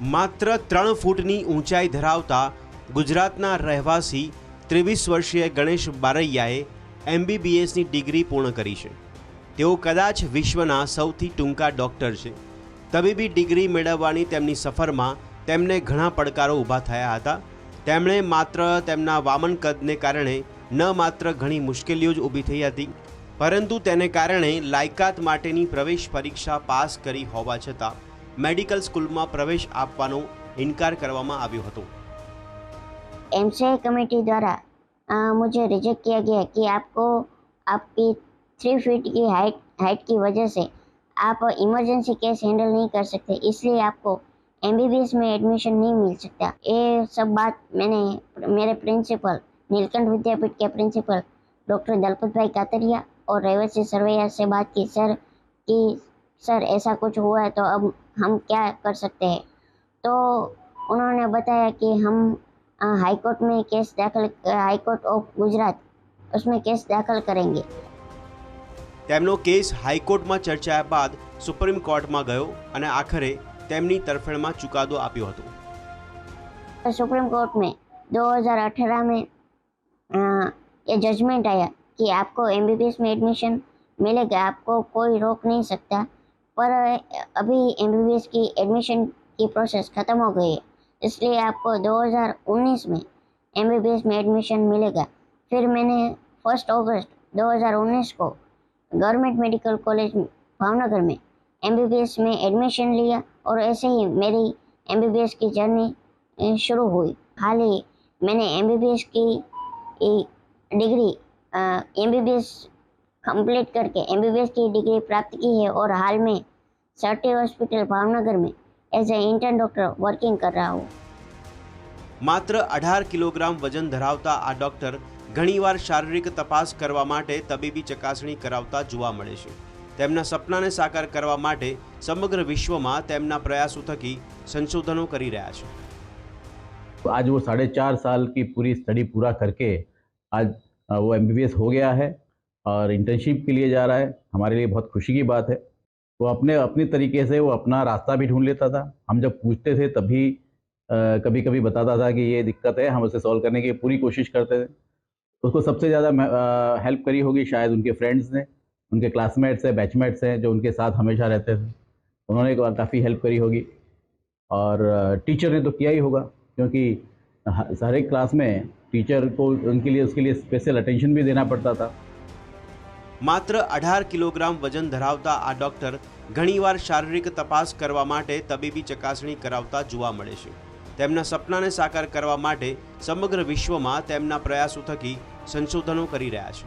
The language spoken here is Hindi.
માત્ર ત્રણ ફૂટની ઊંચાઈ ધરાવતા ગુજરાતના રહેવાસી ત્રેવીસ વર્ષીય ગણેશ બારૈયાએ એમબીબીએસની ડિગ્રી પૂર્ણ કરી છે. તેઓ કદાચ વિશ્વના સૌથી ટૂંકા ડૉક્ટર છે. તબીબી ડિગ્રી મેળવવાની તેમની સફરમાં તેમને ઘણા પડકારો ઊભા થયા હતા. તેમણે માત્ર તેમના વામન કદને કારણે ન માત્ર ઘણી મુશ્કેલીઓ જ ઊભી થઈ હતી, પરંતુ તેને કારણે લાયકાત માટેની પ્રવેશ પરીક્ષા પાસ કરી હોવા છતાં મેડિકલ સ્કૂલમાં પ્રવેશ આપવાનો ઇનકાર કરવામાં આવ્યો હતો एमसीआई कमेटी द्वारा अ, मुझे रिजेक्ट किया गया कि आपको आपकी थ्री फीट की हाइट हाइट की वजह से आप इमरजेंसी केस हैंडल नहीं कर सकते इसलिए आपको एमबीबीएस में एडमिशन नहीं मिल सकता ये सब बात मैंने मेरे प्रिंसिपल नीलकंठ विद्यापीठ के प्रिंसिपल डॉक्टर दलपत भाई कातरिया और रेवसी सरवैया से बात की सर कि सर ऐसा कुछ हुआ है तो अब हम क्या कर सकते हैं तो उन्होंने बताया कि हम अ, हाई कोर्ट में केस दाखिल हाई कोर्ट ऑफ गुजरात उसमें केस दाखिल करेंगे તેમનો કેસ હાઈકોર્ટમાં ચર્ચાયા બાદ સુપ્રીમ કોર્ટમાં ગયો અને આખરે તેમની તરફેણમાં ચુકાદો આપ્યો હતો तो सुप्रीम कोर्ट में 2018 में अ, ये जजमेंट आया कि आपको एमबीबीएस में एडमिशन मिलेगा आपको कोई रोक नहीं सकता पर, अभी एमबीबीएस की एडमिशन की प्रोसेस ख़त्म हो गई है। इसलिए आपको 2019 में एमबीबीएस में एडमिशन मिलेगा। फिर मैंने फ़र्स्ट अगस्त 2019 को गवर्नमेंट मेडिकल कॉलेज भावनगर में एमबीबीएस में एडमिशन लिया और ऐसे ही मेरी एमबीबीएस की जर्नी शुरू हुई। हाल ही मैंने एमबीबीएस की डिग्री एमबीबीएस कंप्लीट करके एमबीबीएस की डिग्री प्राप्त की है और हाल में सर्टी हॉस्पिटल भावनगर में as a intern doctor working कर रहा हूँ માત્ર અઢાર કિલોગ્રામ વજન ધરાવતા આ ડૉક્ટર ઘણીવાર શારીરિક તપાસ કરવા માટે તબીબી ચકાસણી કરાવતા જોવા મળે છે તેમના સપનાને સાકાર કરવા માટે સમગ્ર વિશ્વમાં તેમના પ્રયાસો થકી સંશોધનો કરી રહ્યા છે तो आज वो साढ़े चार साल की पूरी स्टडी पूरा करके आज अ, वो एम हो गया है और इंटर्नशिप के लिए जा रहा है। हमारे लिए बहुत खुशी की बात है। वो अपने अपने तरीके से वो अपना रास्ता भी ढूंढ लेता था। हम जब पूछते थे तभी कभी कभी बताता था कि ये दिक्कत है, हम उसे सॉल्व करने की पूरी कोशिश करते थे। उसको सबसे ज़्यादा हेल्प करी होगी शायद उनके फ्रेंड्स ने, उनके क्लासमेट्स हैं बैचमेट्स हैं, जो उनके साथ हमेशा रहते थे। उन्होंने काफ़ी हेल्प करी होगी। और टीचर ने तो किया ही होगा, क्योंकि हर एक क्लास में टीचर को उनके लिए, उसके लिए स्पेशल अटेंशन भी देना पड़ता था। માત્ર અઢાર કિલોગ્રામ વજન ધરાવતા આ ડોક્ટર ઘણીવાર શારીરિક તપાસ કરવા માટે તબીબી ચકાસણી કરાવતા જોવા મળે છે. તેમના સપનાને સાકાર કરવા માટે સમગ્ર વિશ્વમાં તેમના પ્રયાસો થકી સંશોધનો કરી રહ્યા છે.